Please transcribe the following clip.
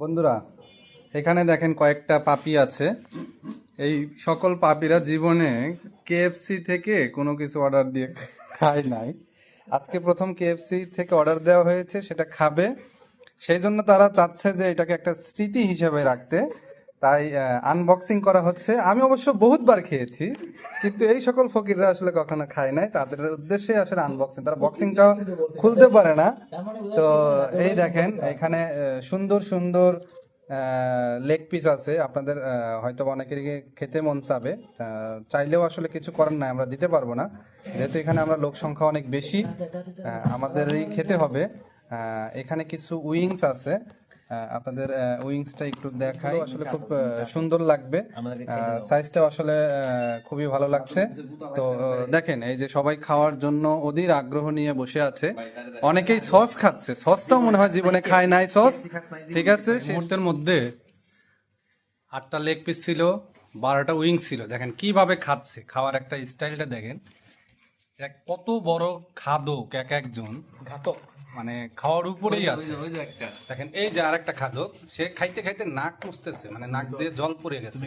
বন্ধুরা, এখানে দেখেন কয়েকটা পাপি আছে। এই সকল পাপিরা জীবনে কেএফসি থেকে কোনো কিছু অর্ডার দিয়ে খায় নাই। আজকে প্রথম কেএফসি থেকে অর্ডার দেওয়া হয়েছে, সেটা খাবে। সেই জন্য তারা চাচ্ছে যে এটাকে একটা স্মৃতি হিসেবে রাখতে। তাই আনবক্সিং করা হচ্ছে। আমি অবশ্য বহুতবার খেয়েছি, কিন্তু এই সকল ফকিররা আসলে কখনো খায় নাই। তাদের উদ্দেশ্যে আসলে আনবক্সিং তারা বক্সিংটা খুলতে পারে না। তো এই দেখেন, এখানে সুন্দর সুন্দর লেগ পিস আছে। আপনাদের হয়তো অনেকেরই খেতে মন চাবে। চাইলেও আসলে কিছু করার নাই, আমরা দিতে পারব না। যেহেতু এখানে আমরা লোক সংখ্যা অনেক বেশি আমাদেরই খেতে হবে। এখানে কিছু উইংস আছে। আপনাদের উইংসটা একটু দেখাই। আসলে খুব সুন্দর লাগবে। সাইজটা আসলে খুবই ভালো লাগছে। তো দেখেন এই যে সবাই খাওয়ার জন্য অধীর আগ্রহ নিয়ে বসে আছে। অনেকেই সস খাচ্ছে। সসটাও মনে হয় জীবনে খায় নাই সস ঠিক আছে মুহূর্তের মধ্যে আটটা লেগ পিস ছিল বারোটা উইংস ছিল। দেখেন কীভাবে খাচ্ছে। খাওয়ার একটা স্টাইলটা দেখেন। এক কত বড় খাদক এক একজন। ঘাতক। মানে খাওয়ার উপরেই আছে। দেখেন এই যে আর একটা খাদক সে খাইতে খাইতে নাক মুছতেছে মানে নাক দিয়ে জল পড়ে গেছে।